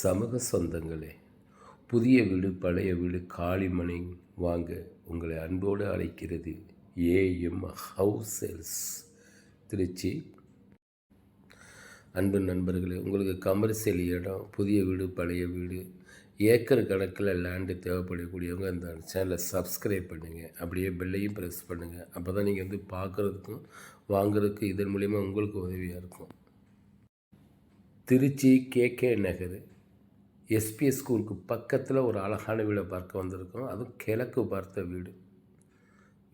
சமூக சொந்தங்களே புதிய வீடு பழைய வீடு காளிமனை வாங்க உங்களை அன்போடு அழைக்கிறது ஏஎம் ஹவுஸ் சேல்ஸ் திருச்சி. அன்பு நண்பர்களே உங்களுக்கு கமர்ஷியல் இடம் புதிய வீடு பழைய வீடு ஏக்கர் கணக்கில் லேண்டு தேவைப்படக்கூடியவங்க அந்த சேனலை சப்ஸ்கிரைப் பண்ணுங்கள் அப்படியே பெல்லையும் ப்ரெஸ் பண்ணுங்கள் அப்போ தான் நீங்கள் வந்து பார்க்குறதுக்கும் வாங்குறதுக்கு இதன் மூலிமா உங்களுக்கு உதவியாக இருக்கும். திருச்சி கேகே நகர் எஸ்பிஎஸ் ஸ்கூலுக்கு பக்கத்தில் ஒரு அழகான வீடை பார்க்க வந்திருக்கோம். அதுவும் கிழக்கு பார்த்த வீடு.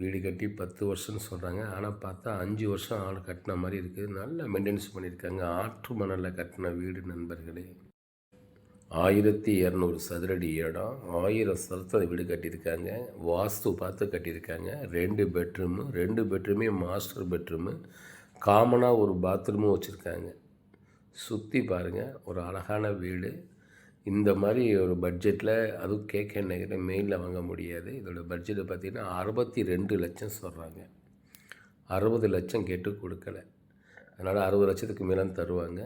வீடு கட்டி பத்து வருஷம்னு சொல்கிறாங்க ஆனால் பார்த்தா அஞ்சு வருஷம் ஆள் கட்டின மாதிரி இருக்குது நல்லா மெயின்டெனன்ஸ் பண்ணியிருக்காங்க. ஆற்று மணலில் கட்டின வீடு நண்பர்களே. ஆயிரத்தி இரநூறு சதுரடி இடம். ஆயிரம் சதத்தை வீடு கட்டியிருக்காங்க. வாஸ்து பார்த்து கட்டியிருக்காங்க. ரெண்டு பெட்ரூமு ரெண்டு பெட்ரூமே மாஸ்டர் பெட்ரூமு. காமனாக ஒரு பாத்ரூமும் வச்சுருக்காங்க. சுற்றி பாருங்கள் ஒரு அழகான வீடு. இந்த மாதிரி ஒரு பட்ஜெட்டில் அதுவும் கேட்க நகரில் மெயினில் வாங்க முடியாது. இதோட பட்ஜெட்டு பார்த்திங்கன்னா அறுபத்தி ரெண்டு லட்சம் சொல்கிறாங்க அறுபது லட்சம் கேட்டு கொடுக்கல. அதனால் அறுபது லட்சத்துக்கு மேலே தருவாங்க.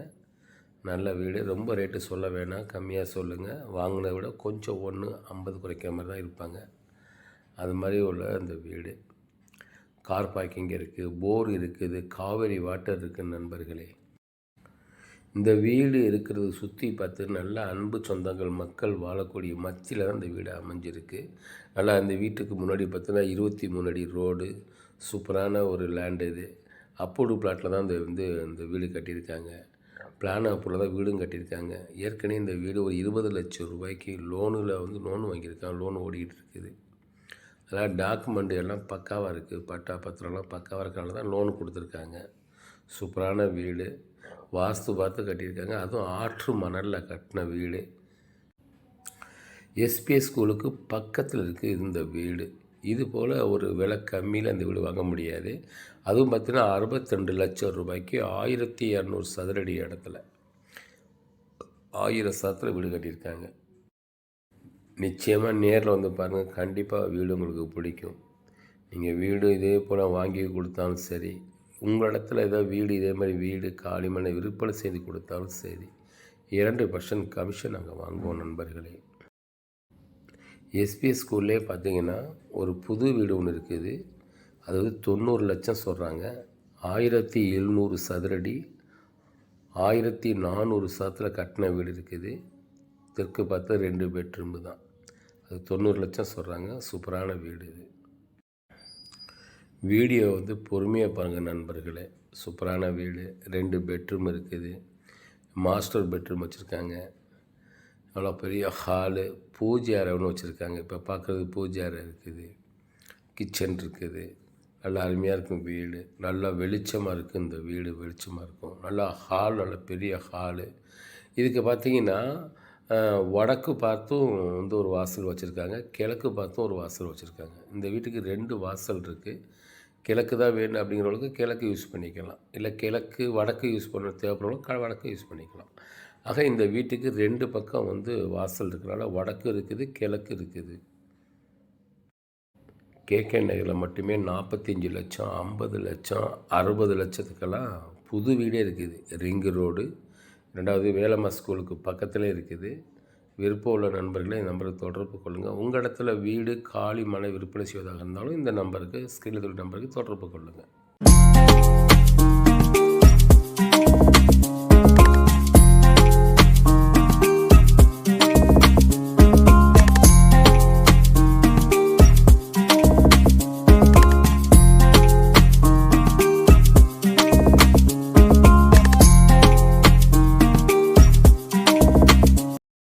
நல்ல வீடு. ரொம்ப ரேட்டு சொல்ல வேணாம். கம்மியாக சொல்லுங்கள் வாங்கினதை விட கொஞ்சம் ஒன்று ஐம்பது குறைக்கிற மாதிரி தான் இருப்பாங்க. அது மாதிரி உள்ள அந்த வீடு. கார் பார்க்கிங் இருக்குது போர் இருக்குது காவேரி வாட்டர் இருக்குது நண்பர்களே. இந்த வீடு இருக்கிறது சுற்றி பார்த்து நல்ல அன்பு சொந்தங்கள் மக்கள் வாழக்கூடிய மத்தியில் தான் இந்த வீடு அமைஞ்சிருக்கு. நல்லா அந்த வீட்டுக்கு முன்னாடி பார்த்தீங்கன்னா இருபத்தி மூணு அடி ரோடு சூப்பரான ஒரு லேண்டு இது. அப்போடு பிளாட்டில் தான் இந்த வந்து இந்த வீடு கட்டியிருக்காங்க. பிளான் அப்போல தான் வீடும் கட்டியிருக்காங்க. ஏற்கனவே இந்த வீடு ஒரு இருபது லட்சம் ரூபாய்க்கு லோனில் வந்து லோன் வாங்கியிருக்காங்க. லோன் ஓடிக்கிட்டு இருக்குது. அதனால் டாக்குமெண்ட் எல்லாம் பக்காவாக இருக்குது பட்டா பத்திரம்லாம் பக்காவாக இருக்கிறனால தான் லோன் கொடுத்துருக்காங்க. சூப்பரான வீடு. வாஸ்து பார்த்து கட்டியிருக்காங்க. அதுவும் ஆற்று மணலில் கட்டின வீடு. எஸ்பிஎஸ் ஸ்கூலுக்கு பக்கத்தில் இருக்குது இந்த வீடு. இது போல் ஒரு விலை கம்மியில் அந்த வீடு வாங்க முடியாது. அதுவும் பார்த்திங்கன்னா அறுபத்தெண்டு லட்சம் ரூபாய்க்கு ஆயிரத்தி இரநூறு சதுரடி இடத்துல ஆயிரம் சதத்தில் வீடு கட்டியிருக்காங்க. நிச்சயமாக நேரில் வந்து பாருங்கள் கண்டிப்பாக வீடு உங்களுக்கு பிடிக்கும். நீங்கள் வீடு இதே போல் வாங்கி கொடுத்தாலும் சரி உங்கள் இடத்துல ஏதோ வீடு இதே மாதிரி வீடு காலிமனை விற்பனை செய்து கொடுத்தாலும் சரி இரண்டு பர்சன்ட் கமிஷன் நாங்கள் வாங்குவோம் நண்பர்களே. எஸ்பிஎஸ் ஸ்கூல்லே பார்த்தீங்கன்னா ஒரு புது வீடு ஒன்று இருக்குது. அதாவது தொண்ணூறு லட்சம் சொல்கிறாங்க ஆயிரத்தி எழுநூறு சதுரடி ஆயிரத்தி நானூறு சதத்தில் கட்டின வீடு இருக்குது. தெற்கு பார்த்து ரெண்டு பெட்ரூம் தான். அது தொண்ணூறு லட்சம் சொல்கிறாங்க சூப்பரான வீடு இது. வீடியோ வந்து பொறுமையாக பாருங்கள் நண்பர்களே. சூப்பரான வீடு. ரெண்டு பெட்ரூம் இருக்குது. மாஸ்டர் பெட்ரூம் வச்சுருக்காங்க. அவ்வளோ பெரிய ஹாலு பூஜை அறைன்னு வச்சுருக்காங்க. இப்போ பார்க்குறது பூஜை அறை இருக்குது. கிச்சன் இருக்குது. நல்லா அருமையாக இருக்கும் வீடு. நல்லா வெளிச்சமாக இருக்குது இந்த வீடு. வெளிச்சமாக இருக்கும். நல்லா ஹால் நல்ல பெரிய ஹாலு இதுக்கு பார்த்திங்கன்னா வடக்கு பார்த்தும் வந்து ஒரு வாசல் வச்சுருக்காங்க. கிழக்கு பார்த்தும் ஒரு வாசல் வச்சுருக்காங்க. இந்த வீட்டுக்கு ரெண்டு வாசல் இருக்குது கிழக்கு தான் வேணும் அப்படிங்கிறவங்களுக்கு கிழக்கு யூஸ் பண்ணிக்கலாம். இல்லை கிழக்கு வடக்கு யூஸ் பண்ண தேவைப்படுறவங்க வடக்கு யூஸ் பண்ணிக்கலாம். ஆக இந்த வீட்டுக்கு ரெண்டு பக்கம் வந்து வாசல் இருக்கிறனால வடக்கு இருக்குது கிழக்கு இருக்குது. கேகே நகரில் மட்டுமே நாற்பத்தஞ்சு லட்சம் ஐம்பது லட்சம் அறுபது லட்சத்துக்கெல்லாம் புது வீடே இருக்குது. ரிங்கு ரோடு ரெண்டாவது வேலம்மா ஸ்கூலுக்கு பக்கத்தில் இருக்குது. விருப்பம் உள்ள நண்பர்களை இந்த நம்பருக்கு தொடர்பு கொள்ளுங்கள் உங்கள் இடத்துல வீடு காலி மனை விற்பனை செய்வதாக இருந்தாலும் இந்த நம்பருக்கு ஸ்கிரீனில் தொழில் நம்பருக்கு தொடர்பு கொள்ளுங்கள்